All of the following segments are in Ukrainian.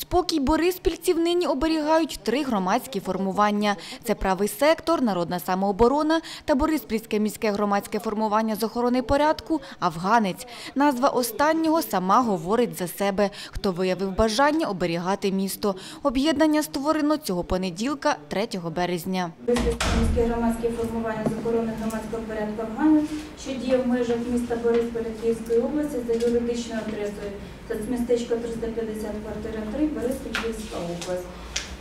Спокій бориспільців нині оберігають три громадські формування. Це правий сектор, народна самооборона та Бориспільське міське громадське формування з охорони порядку «Афганець». Назва останнього сама говорить за себе, хто виявив бажання оберігати місто. Об'єднання створено цього понеділка, 3 березня. Бориспільське громадське формування з охорони громадського порядку «Афганець», що діє в межах міста Борисполя Київської області за юридичною адресою соцмістечко 350 квартира 3, Бориспіль, Київська область.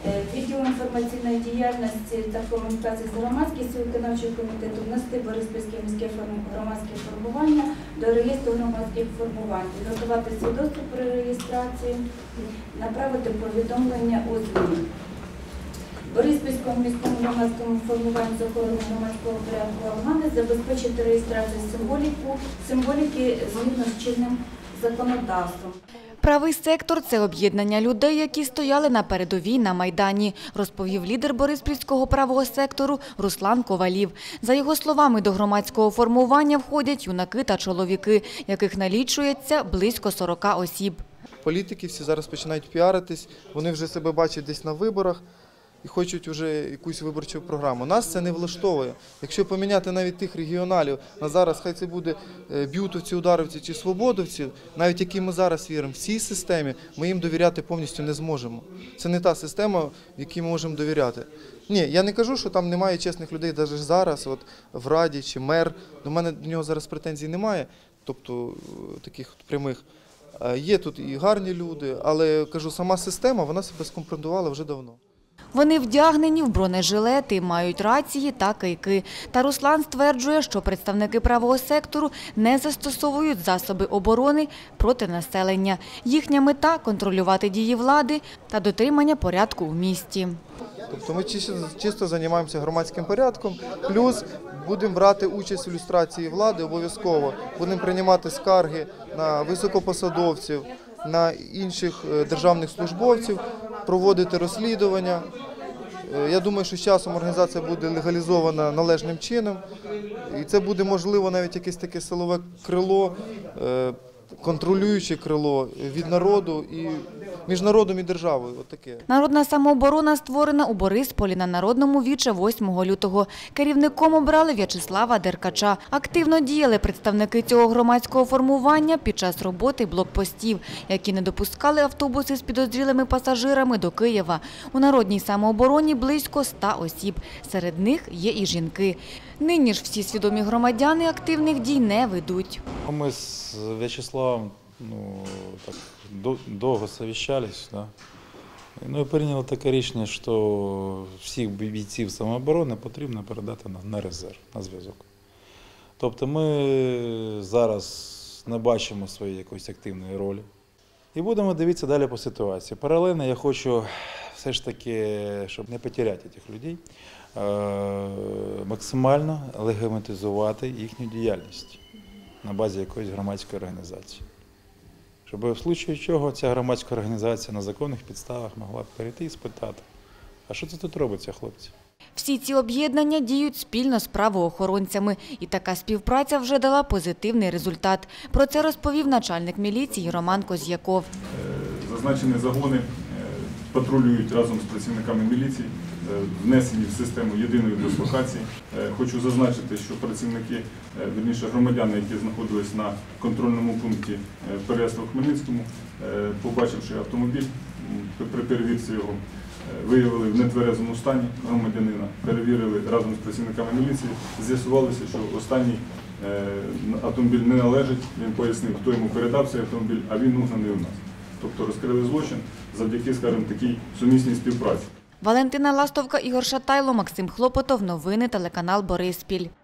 Е, Відділ інформаційної діяльності та комунікації з громадськістю виконавчого комітету внести Бориспільське міське громадське формування до реєстру громадських формувань, підготувати свідоцтво при реєстрації, направити повідомлення у ЗМІ. Бориспільському міському громадському формуванню з охорони громадського порядку Афгани забезпечити реєстрацію символіку, символіки згідно з чинним законодавством. Правий сектор – це об'єднання людей, які стояли на передовій на Майдані, розповів лідер Бориспільського правого сектору Руслан Ковалів. За його словами, до громадського формування входять юнаки та чоловіки, яких налічується близько 40 осіб. Політики всі зараз починають піаритись, вони вже себе бачать десь на виборах і хочуть вже якусь виборчу програму. Нас це не влаштовує. Якщо поміняти навіть тих регіоналів на зараз, хай це буде е, б'ютовці, ударовці чи свободовці, навіть які ми зараз віримо, в цій системі ми їм довіряти повністю не зможемо. Це не та система, в якій ми можемо довіряти. Ні, я не кажу, що там немає чесних людей навіть зараз, от в Раді чи мер. До мене до нього зараз претензій немає, тобто е, таких прямих. Е, Є тут і гарні люди, але кажу, сама система вона себе скомпрометувала вже давно. Вони вдягнені в бронежилети, мають рації та кийки. Та Руслан стверджує, що представники правого сектору не застосовують засоби оборони проти населення. Їхня мета – контролювати дії влади та дотримання порядку в місті. Тобто ми чисто, займаємося громадським порядком, плюс будемо брати участь в ілюстрації влади обов'язково. Будемо приймати скарги на високопосадовців, на інших е, державних службовців, проводити розслідування. Е, Я думаю, що з часом організація буде легалізована належним чином, і це буде можливо навіть якесь таке силове крило, е, контролююче крило від народу і між народом і державою. От таке. Народна самооборона створена у Борисполі на Народному віче 8 лютого. Керівником обрали В'ячеслава Деркача. Активно діяли представники цього громадського формування під час роботи блокпостів, які не допускали автобуси з підозрілими пасажирами до Києва. У народній самообороні близько 100 осіб. Серед них є і жінки. Нині ж всі свідомі громадяни активних дій не ведуть. Мы с Вячеславом ну, так, до- довго совіщались, да? ну і прийняли таке рішення, що всіх бійців самооборони потрібно передати на, на резерв, на зв'язок. Тобто ми зараз не бачимо своєї якоїсь активної ролі. І будемо дивитися далі по ситуації. Паралельно я хочу все ж таки, щоб не потеряти цих людей, максимально легімітизувати їхню діяльність на базі якоїсь громадської організації. Щоб в случаю чого ця громадська організація на законних підставах могла б перейти і спитати, а що це тут робиться, хлопці? Всі ці об'єднання діють спільно з правоохоронцями. І така співпраця вже дала позитивний результат. Про це розповів начальник міліції Роман Коз'яков. Зазначені загони е, патрулюють разом з працівниками міліції, е, внесені в систему єдиної дислокації. Е, Хочу зазначити, що працівники, е, вірніше громадяни, які знаходились на контрольному пункті Переяслав Хмельницькому, побачивши автомобіль, при перевірці його виявили в нетверезому стані громадянина, перевірили разом з працівниками міліції, з'ясувалося, що останній автомобіль не належить. Він пояснив, хто йому передав цей автомобіль, а він нужний у нас. Тобто розкрили злочин завдяки, скажімо, такій сумісній співпраці. Валентина Ластовка, Ігор Шатайло, Максим Хлопотов. Новини телеканал Бориспіль.